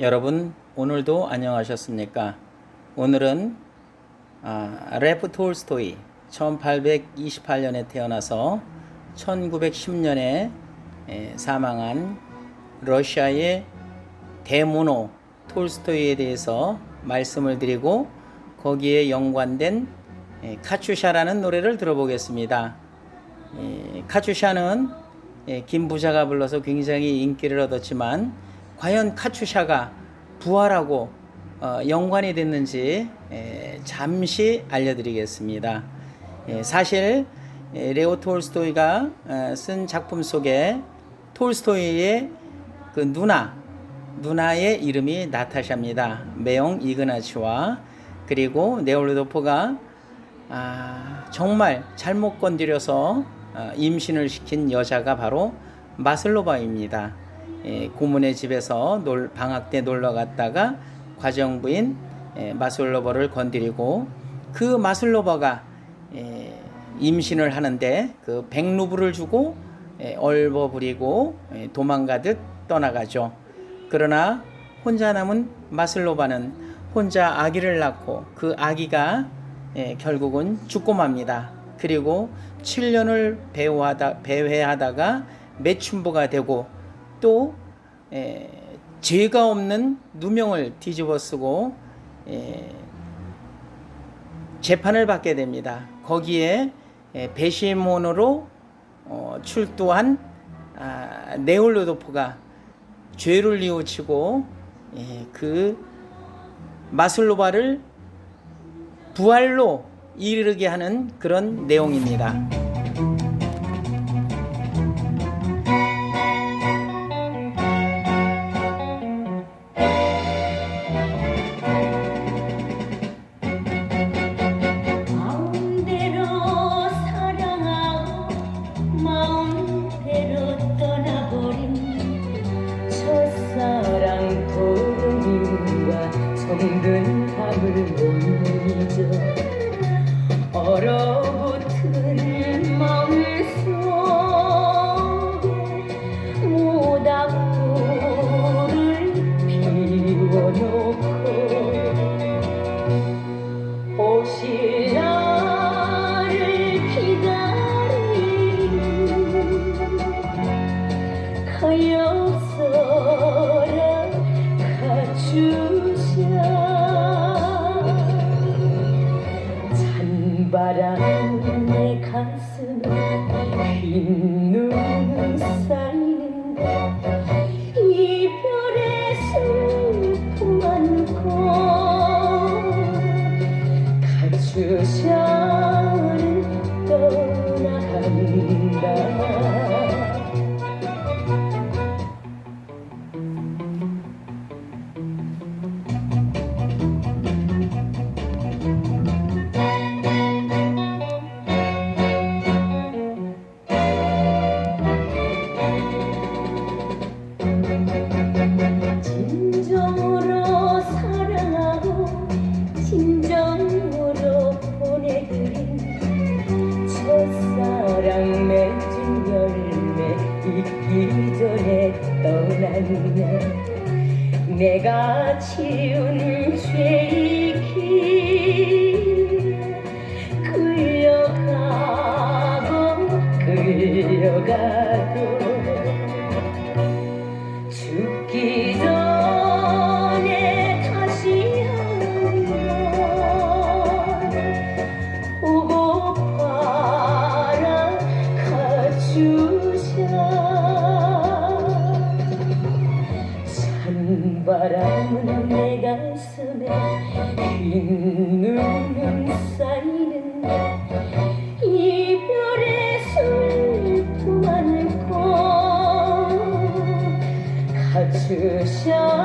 여러분 오늘도 안녕하셨습니까? 오늘은 아, 레프 톨스토이 1828년에 태어나서 1910년에 사망한 러시아의 대문호 톨스토이에 대해서 말씀을 드리고 거기에 연관된 에, 카츄샤라는 노래를 들어보겠습니다. 에, 카츄샤는 에, 김 부자가 불러서 굉장히 인기를 얻었지만 과연 카츄샤가 부활하고 어, 연관이 됐는지 에, 잠시 알려드리겠습니다. 에, 사실 에, 레오 톨스토이가 어, 쓴 작품 속에 톨스토이의 그 누나 누나의 이름이 나타샤입니다. 매용 이그나치와 그리고 네올로도프가 아, 정말 잘못 건드려서 어, 임신을 시킨 여자가 바로 마슬로바입니다. 예, 고문의 집에서 놀, 방학 때 놀러 갔다가 과정부인 예, 마슬로바를 건드리고 그 마슬로바가 예, 임신을 하는데 그 백루브를 주고 예, 얼버무리고 예, 도망가듯 떠나가죠. 그러나 혼자 남은 마슬로바는 혼자 아기를 낳고 그 아기가 예, 결국은 죽고 맙니다. 그리고 7년을 배회하다, 배회하다가 매춘부가 되고 또 에, 죄가 없는 누명을 뒤집어 쓰고 에, 재판을 받게 됩니다. 거기에 에, 배심원으로 어, 출두한 아, 네올로도프가 죄를 뉘우치고 에, 그 마슬로바를 부활로 이르게 하는 그런 내용입니다. 정든 밤을 못 잊어 얼어붙은 찬바람 내 가슴에 흰 눈은 쌓이는데 이별의 슬픔 안고 가주샤 열매 익기 전에 떠났네 내가 지은 죄이기 머무는 내 가슴에 눈은 쌓이는 이별의 슬픔 안고 가주셔.